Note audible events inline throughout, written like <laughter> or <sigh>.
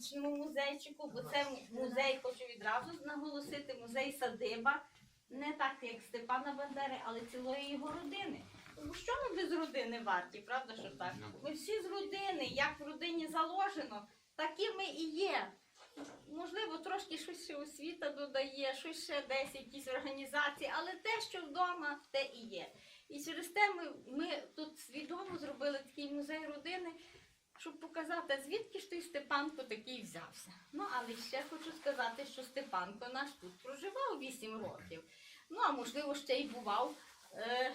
етнографічному музейчику, бо це музей, хочу відразу наголосити, музей садиба. Не так, як Степана Бандери, але цілої його родини. Тому що ми без родини варті, правда, що так? Ми всі з родини, як в родині заложено, такі ми і є. Можливо, трошки щось ще освіта додає, щось ще десь, якісь організації, але те, що вдома, те і є. І через те ми, ми тут свідомо зробили такий музей родини, щоб показати, звідки ж той Степанко такий взявся. Ну, але ще хочу сказати, що Степанко наш тут проживав 8 років. Ну, а можливо, ще й бував е,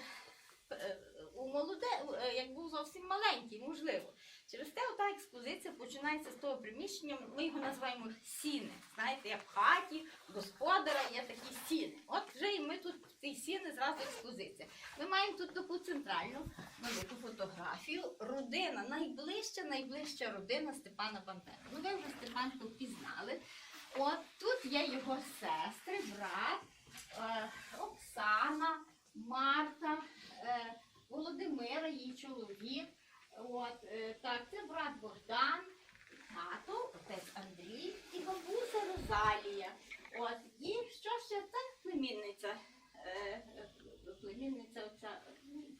е, у молоде, е, як був зовсім маленький, можливо. Через те ота експозиція починається з того приміщення, ми його називаємо сіни. Знаєте, як в хаті, господара є такі сіни. От вже і ми тут в цій сіни зразу експозиція. Ми маємо тут таку центральну велику фотографію. Родина, найближча, найближча родина Степана Бандери. Ну ви вже Степанку впізнали. От тут є його сестри, брат, е, Оксана, Марта, е, Володимира, її чоловік. От, е, так, це брат Богдан, тато, отець Андрій і бабуся Розалія. От, і що ще це племінниця, е, е, племінниця оця,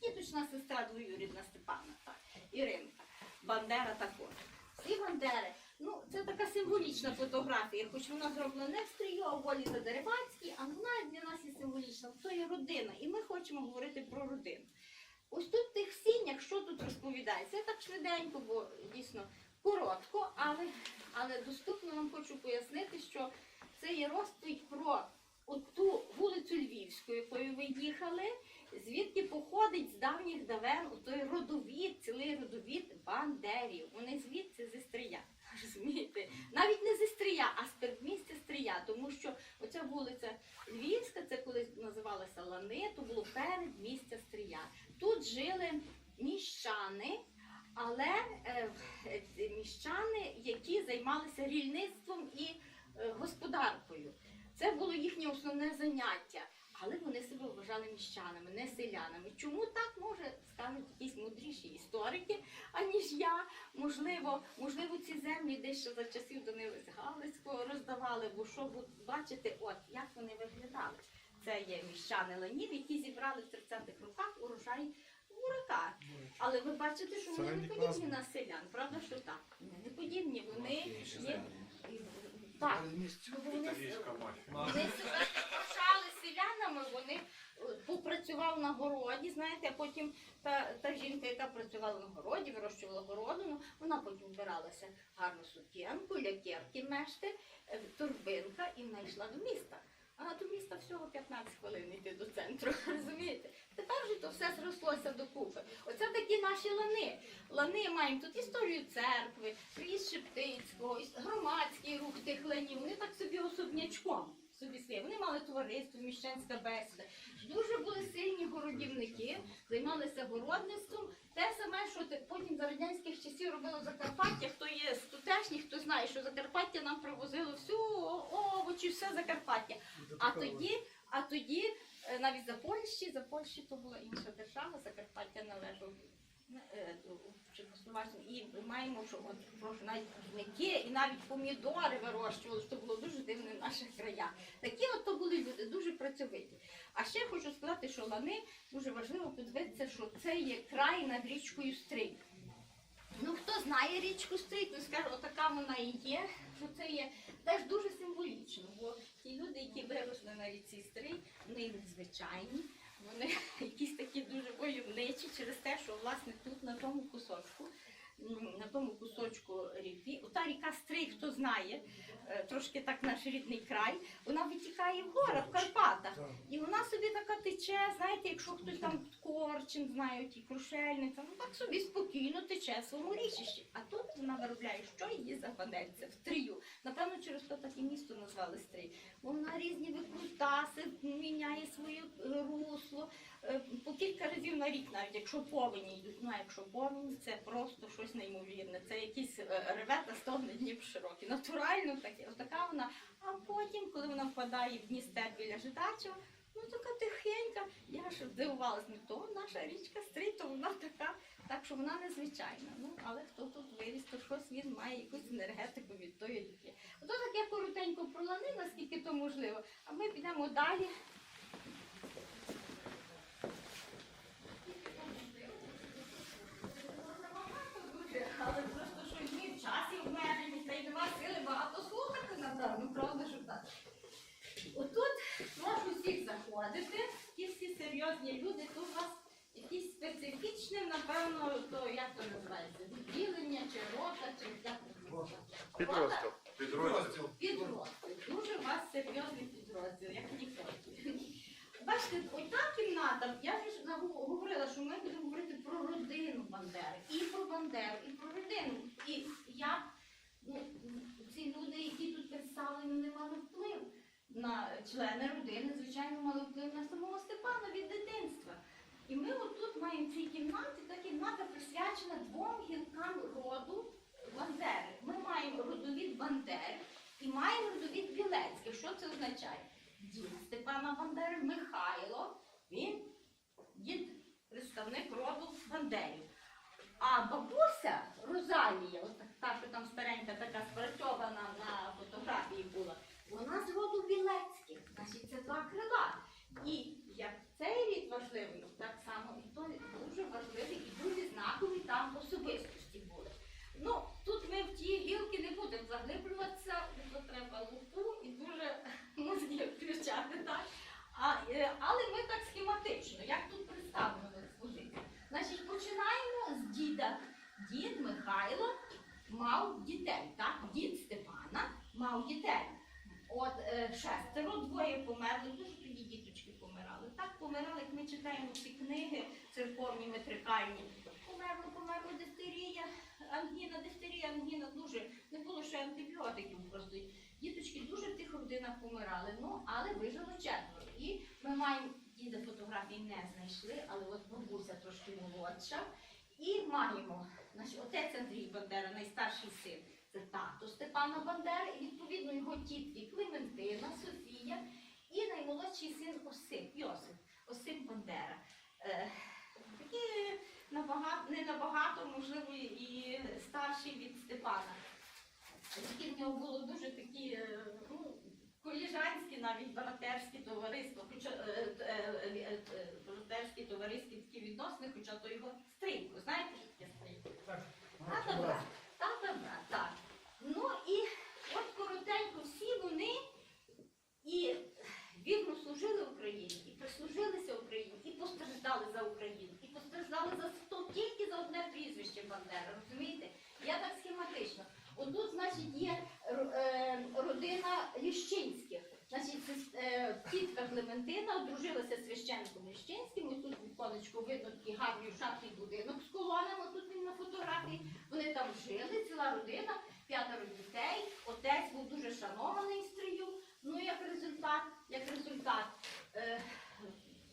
дідучна сестра двоюрідна Степана, так, Іринка. Бандера також. Всі Бандери. Ну, це така символічна фотографія, хоч вона зроблена не в стрію, а в волі за Деревацькій, а вона для нас є символічна. То є родина, і ми хочемо говорити про родину. Ось тут в тих сінях, що тут розповідається? Я так швиденько, бо дійсно коротко, але, але доступно вам хочу пояснити, що це є розповідь про ту вулицю Львівську, якою ви їхали, звідки походить з давніх давен той родовід, цілий родовід бандерів. Вони звідси зі Стрия. <laughs> Розумієте? Навіть не зі Стрия, а з передмістя Стрия, тому що оця вулиця Львівська, це колись називалася Лани, то було передмістя Стрия. Тут жили міщани, але е, міщани, які займалися рільництвом і е, господаркою. Це було їхнє основне заняття. Але вони себе вважали міщанами, не селянами. Чому так може скажуть якісь мудріші історики, аніж я? Можливо, можливо, ці землі десь ще за часів Данились Галицького роздавали, бо що бачите, от як вони виглядали. Це є міщани Ленів, які зібрали в 30-х роках урожай бурака. Але ви бачите, що вони не подібні на селян, правда, що так? Вони Не подібні, вони є. Так, вони мафія. вони себе вважали селянами, вони е, попрацював на городі, знаєте, а потім та, та жінка, яка працювала на городі, вирощувала городину, вона потім вбиралася гарну сукенку, лякерки мешти, е, торбинка і вона йшла до міста. А до міста всього 15 хвилин йти до центру, <laughs> розумієте? Тепер вже то все зрослося докупи. Оце такі наші лани. Лани маємо тут історію церкви, приїзд Шептицького, громадський рух тих ланів. Вони так собі особнячком собі свої. Вони мали товариство, міщанська бесіда. Дуже були сильні городівники, займалися городництвом. Те саме, що потім за радянських часів робило Закарпаття. Є хто знає, що Закарпаття нам привозило всю овочі, все Закарпаття. А тоді, а тоді е, навіть за Польщі, за Польщі то була інша держава, Закарпаття належало е, Чехословаччини. І ми маємо, що от прошу навіть кужники і навіть помідори вирощували, що було дуже дивно в наших краях. Такі от то були люди, дуже працьовиті. А ще хочу сказати, що лани дуже важливо подивитися, що це є край над річкою Стрий. Ну, хто знає річку Стрий, то скаже, отака вона і є, що це є теж дуже символічно, бо ті люди, які виросли на річці Стрий, вони звичайні, вони <laughs> якісь такі дуже войовничі через те, що власне тут на тому кусочку, на тому кусочку ріки, ота ріка Стрий, хто знає, е, трошки так наш рідний край, вона витікає в горах, в Карпатах. І вона собі така тече, знаєте, якщо хтось там корчин знають і крушельниця, ну так собі спокійно тече своєму річищі. А тут вона виробляє, що її западеться в трію. Напевно, через то так і місто назвали стрій. Вона різні викрутаси, міняє своє е, русло. е, По кілька разів на рік, навіть якщо повені йдуть. Ну а якщо повені, це просто щось неймовірне. Це якісь е, реве та стогне Дніп широкий. Натурально таке, отака вона. А потім, коли вона впадає в Дністер біля Жидачого, Ну така тихенька. Я ж здивувалася, не то наша річка Стрий, то вона така, так що вона незвичайна. Ну, але хто тут виріс, то щось він має якусь енергетику від тої ріки. Ото так я коротенько проланила, скільки то можливо, а ми підемо далі. Всіх заходити, ті всі серйозні люди, тут у вас якісь специфічне, напевно, то як то називається? Відділення чи рота, чи як називається? Підрозділ. Підрозділ. Підрозділ. Дуже у вас серйозний підрозділ, як ніколи. Бачите, ота кімната, я ж говорила, що ми будемо говорити про родину Бандери. І про Бандеру, і про родину. І як ну, ці люди, які тут представлені, не мали на члени родини, звичайно, мали вплив на самого Степана від дитинства. І ми отут маємо в цій кімнаті, та кімната присвячена двом гілкам роду Бандери. Ми маємо родовід Бандери і маємо родовід Білецьких. Що це означає? Дід Степана Бандери Михайло, він дід представник роду Бандерів. А бабуся Розалія, от та, що там старенька така спрацьована на фотографії була, вона з роду Білецьких, значить це два крила. І як цей рід важливий, так само і той дуже важливий і дуже знакові там особистості були. Ну, тут ми в ті гілки не будемо заглиблюватися, бо треба лупу і дуже мозги включати, так? А, е, але ми так схематично, як тут представлено в експозиції. Значить, починаємо з діда. Дід Михайло мав дітей, так? Дід Степана мав дітей. От е, шестеро, двоє померли, дуже тоді діточки помирали. Так помирали, як ми читаємо ці книги церковні, метрикальні. Померло, померла дистерія, ангіна, дистерія, ангіна дуже. Не було ще антибіотиків просто. Діточки дуже в тих родинах помирали, ну але вижило четверо. І ми маємо діда фотографії не знайшли, але от бабуся трошки молодша. І маємо наш отець Андрій Бандера, найстарший син. Це тато Степана Бандери, і відповідно його тітки Клементина, Софія і наймолодший син Осип, Йосип, Осип Бандера. Е, такі набагато, не набагато, можливо, і старший від Степана. Такі в нього було дуже такі, е, ну, коліжанські, навіть братерські товариства, хоча е, е, братерські товариські такі відносини, хоча то його стрійко. Знаєте, що таке стрійко? Тата брат, тата брат, так. Ну і от коротенько всі вони і вірно служили Україні, і прислужилися Україні, і постраждали за Україну, і постраждали за сто тільки за одне прізвище Бандера, розумієте? Я так схематично. Отут, значить, є р- е, родина Ліщинських. Значить, це, е, тітка Клементина одружилася з священником Ліщинським. Ось тут віконечко видно гарний шатний будинок з колонами. Тут він на фотографії. Вони там жили, ціла родина, п'ятеро дітей. Отець був дуже шанований стрію. Ну, як результат, як результат, е,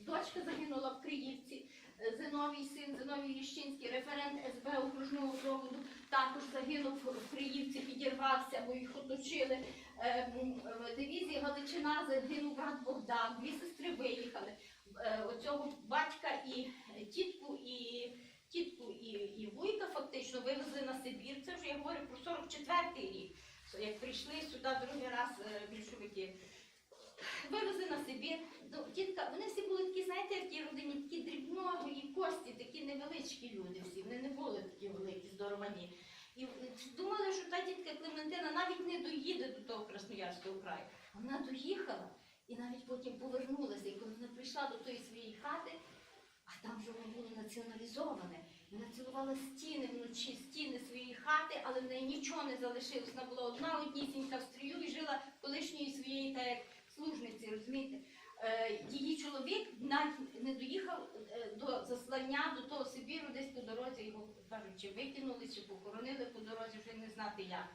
дочка загинула в Криївці. Е, Зиновій син, Зиновій Ліщинський, референт СБ окружного проводу, також загинув в Криївці, підірвався, бо їх оточили. Е, В дивізії Галичина загинув брат Богдан, дві сестри виїхали. Е, Оцього батька і тітку, і тітку і, і вуйка фактично вивезли на Сибір. Це вже я говорю про 44-й рік. Як прийшли сюди другий раз е, більшовики. Вивезли на Сибір. Ну, тітка, вони всі були такі, знаєте, в тій родині такі дрібної кості, такі невеличкі люди всі. Вони не були такі великі, здоровані. І думали, що та тітка Клементина навіть не доїде до того Красноярського краю. Вона доїхала і навіть потім повернулася. І коли вона прийшла до тої своєї хати, а там вже воно було націоналізоване. Вона цілувала стіни вночі, стіни своєї хати, але в неї нічого не залишилось. Вона була одна однісінька в стрію і жила колишньої своєї та як служниці, розумієте? Е, її чоловік навіть не доїхав е, до заслання до того Сибіру, десь по дорозі його кажуть, чи викинули, чи похоронили по дорозі, вже не знати як.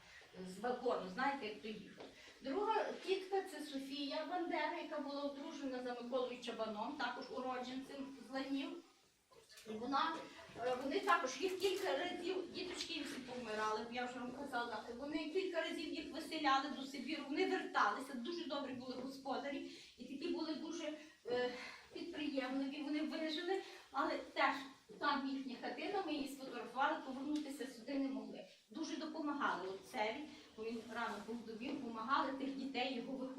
З вагону, знаєте, як доїхав. Друга тітка це Софія Бандера, яка була одружена за Миколою Чабаном, також уродженцем з Ланів. Вона, е, вони також їх кілька разів, діточки всі помирали, я вже вам казала, вони кілька разів їх виселяли до Сибіру, вони верталися, дуже добрі були господарі, і такі були дуже е, підприємливі, вони вижили, але теж там їхня хатина, ми її сфотографували, повернутися сюди не могли. Дуже допомагали отцеві, бо він рано був до допомагали тих дітей його виховувати.